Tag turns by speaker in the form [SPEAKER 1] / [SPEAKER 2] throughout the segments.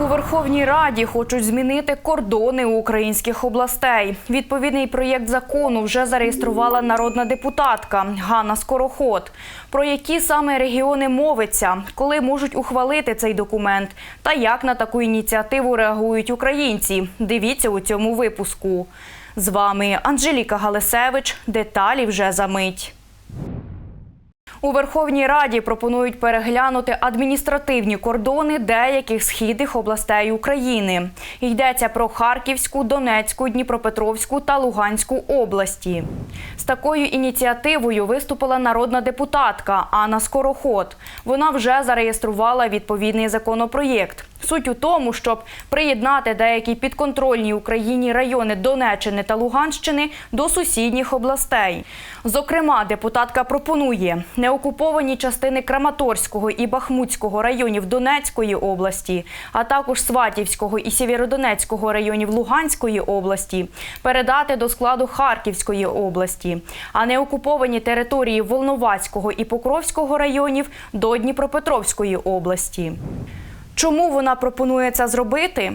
[SPEAKER 1] У Верховній Раді хочуть змінити кордони українських областей. Відповідний проєкт закону вже зареєструвала народна депутатка Ганна Скороход. Про які саме регіони мовиться, коли можуть ухвалити цей документ та як на таку ініціативу реагують українці. Дивіться у цьому випуску. З вами Анжеліка Галисевич. Деталі вже за мить. У Верховній Раді пропонують переглянути адміністративні кордони деяких східних областей України. Йдеться про Харківську, Донецьку, Дніпропетровську та Луганську області. З такою ініціативою виступила народна депутатка Анна Скороход. Вона вже зареєструвала відповідний законопроєкт. Суть у тому, щоб приєднати деякі підконтрольні Україні райони Донеччини та Луганщини до сусідніх областей. Зокрема, депутатка пропонує неокуповані частини Краматорського і Бахмутського районів Донецької області, а також Сватівського і Сєвєродонецького районів Луганської області передати до складу Харківської області, а неокуповані території Волновацького і Покровського районів до Дніпропетровської області. Чому вона пропонує це зробити?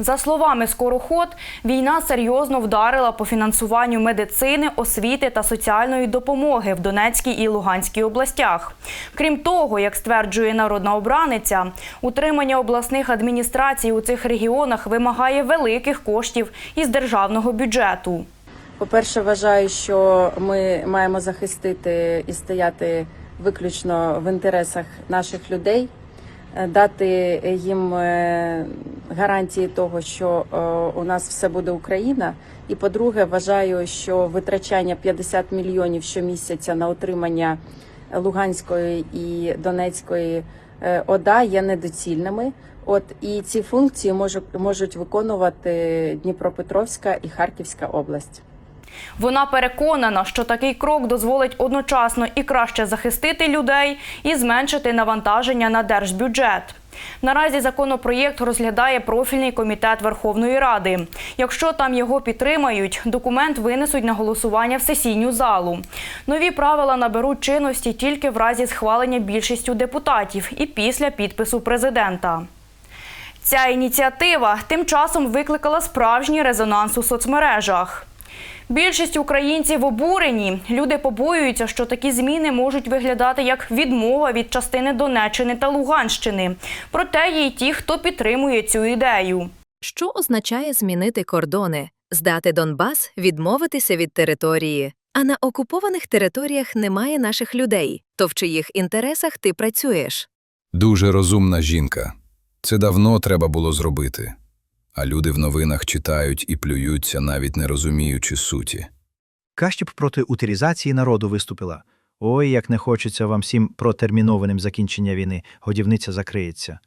[SPEAKER 1] За словами Скороход, війна серйозно вдарила по фінансуванню медицини, освіти та соціальної допомоги в Донецькій і Луганській областях. Крім того, як стверджує народна обраниця, утримання обласних адміністрацій у цих регіонах вимагає великих коштів із державного бюджету.
[SPEAKER 2] По-перше, вважаю, що ми маємо захистити і стояти виключно в інтересах наших людей, дати їм е, гарантії того, що е, у нас все буде Україна. І по-друге, вважаю, що витрачання 50 мільйонів щомісяця на утримання Луганської і Донецької е, ОДА є недоцільними. От і ці функції можуть можуть виконувати Дніпропетровська і Харківська область.
[SPEAKER 1] Вона переконана, що такий крок дозволить одночасно і краще захистити людей, і зменшити навантаження на держбюджет. Наразі законопроєкт розглядає профільний комітет Верховної Ради. Якщо там його підтримають, документ винесуть на голосування в сесійну залу. Нові правила наберуть чинності тільки в разі схвалення більшістю депутатів і після підпису президента. Ця ініціатива тим часом викликала справжній резонанс у соцмережах. Більшість українців обурені. Люди побоюються, що такі зміни можуть виглядати як відмова від частини Донеччини та Луганщини. Проте є й ті, хто підтримує цю ідею.
[SPEAKER 3] Що означає змінити кордони, здати Донбас, відмовитися від території? А на окупованих територіях немає наших людей, то в чиїх інтересах ти працюєш?
[SPEAKER 4] Дуже розумна жінка. Це давно треба було зробити. А люди в новинах читають і плюються, навіть не розуміючи суті.
[SPEAKER 5] Краще б проти утилізації народу виступила. Ой, як не хочеться вам всім протермінованим закінчення війни, годівниця закриється.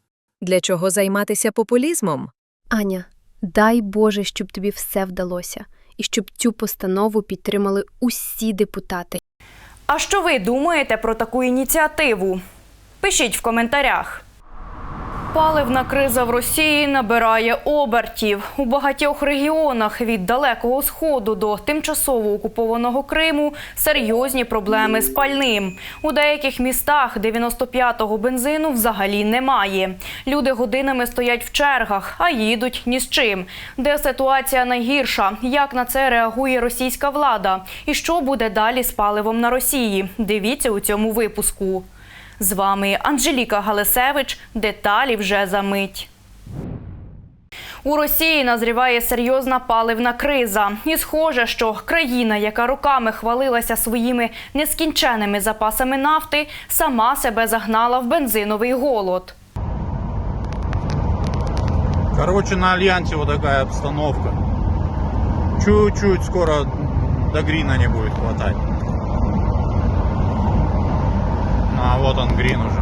[SPEAKER 3] Для чого займатися популізмом?
[SPEAKER 6] Аня, дай Боже, щоб тобі все вдалося, і щоб цю постанову підтримали усі депутати.
[SPEAKER 1] А що ви думаєте про таку ініціативу? Пишіть в коментарях. Паливна криза в Росії набирає обертів. У багатьох регіонах від далекого сходу до тимчасово окупованого Криму серйозні проблеми з пальним. У деяких містах 95-го бензину взагалі немає. Люди годинами стоять в чергах, а їдуть ні з чим. Де ситуація найгірша? Як на це реагує російська влада? І що буде далі з паливом на Росії? Дивіться у цьому випуску. З вами Анжеліка Галисевич. Деталі вже за мить. У Росії назріває серйозна паливна криза. І схоже, що країна, яка роками хвалилася своїми нескінченними запасами нафти, сама себе загнала в бензиновий голод.
[SPEAKER 7] Короче, на Альянсе вот обстановка. Чуть-чуть скоро до грина не будет хватать. Ну, а вот он грин уже.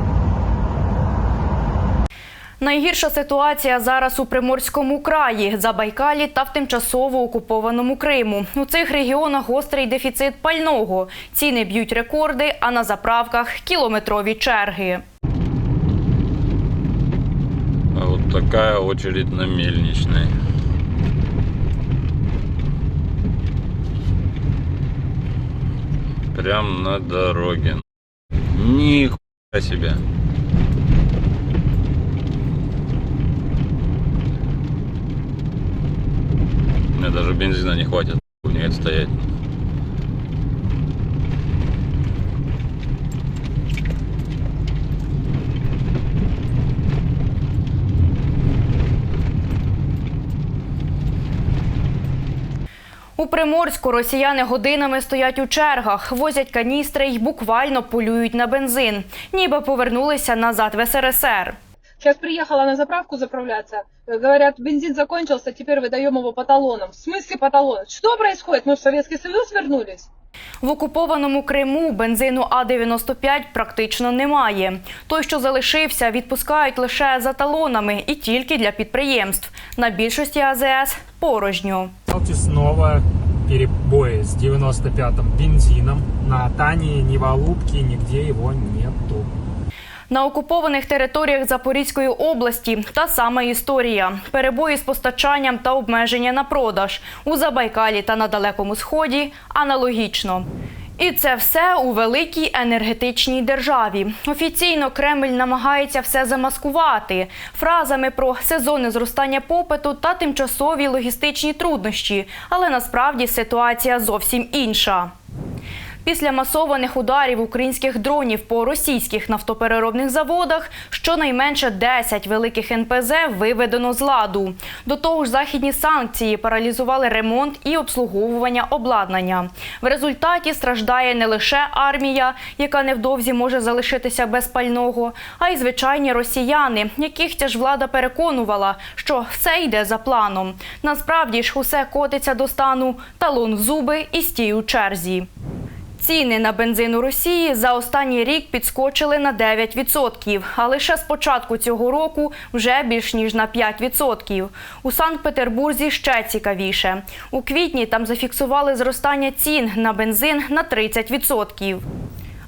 [SPEAKER 1] Найгірша ситуація зараз у Приморському краї, Забайкалі та в тимчасово окупованому Криму. У цих регіонах гострий дефіцит пального. Ціни б'ють рекорди, а на заправках кілометрові черги.
[SPEAKER 8] А вот такая очередь на мельничной. Прям на дороге. Нихуя себе. У меня даже бензина не хватит, у меня это стоять.
[SPEAKER 1] У Приморську росіяни годинами стоять у чергах, возять каністри й буквально полюють на бензин, ніби повернулися назад в СРСР.
[SPEAKER 9] Сейчас приехала на заправку заправляться. Э, Говорят, бензин закончился, теперь выдаем его по талонам. В смысле по талонам? Что происходит? Мы в Советский Союз вернулись?
[SPEAKER 1] В окупованому Криму бензину А-95 практично немає. Той, що залишився, відпускають лише за талонами і тільки для підприємств. На більшості АЗС – порожньо.
[SPEAKER 10] Снова перебої з 95-м бензином. На Тані, ні в Алубке, його нету.
[SPEAKER 1] На окупованих територіях Запорізької області та сама історія: перебої з постачанням та обмеження на продаж у Забайкалі та на Далекому Сході аналогічно. І це все у великій енергетичній державі. Офіційно Кремль намагається все замаскувати фразами про сезонне зростання попиту та тимчасові логістичні труднощі. Але насправді ситуація зовсім інша. Після масованих ударів українських дронів по російських нафтопереробних заводах щонайменше 10 великих НПЗ виведено з ладу. До того ж, західні санкції паралізували ремонт і обслуговування обладнання. В результаті страждає не лише армія, яка невдовзі може залишитися без пального, а й звичайні росіяни, яких ця ж влада переконувала, що все йде за планом. Насправді ж усе котиться до стану талон в зуби і стій у черзі. Ціни на бензин у Росії за останній рік підскочили на 9%, а лише з початку цього року вже більш ніж на 5%. У Санкт-Петербурзі ще цікавіше. У квітні там зафіксували зростання цін на бензин на 30%.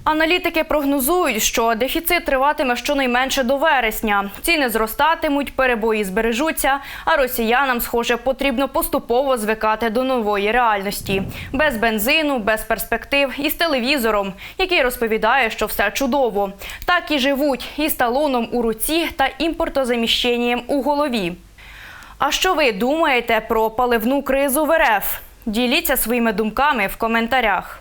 [SPEAKER 1] Аналітики прогнозують, що дефіцит триватиме щонайменше до вересня. Ціни зростатимуть, перебої збережуться, а росіянам, схоже, потрібно поступово звикати до нової реальності. Без бензину, без перспектив і з телевізором, який розповідає, що все чудово. Так і живуть із талоном у руці та імпортозаміщенням у голові. А що ви думаєте про паливну кризу в РФ? Діліться своїми думками в коментарях.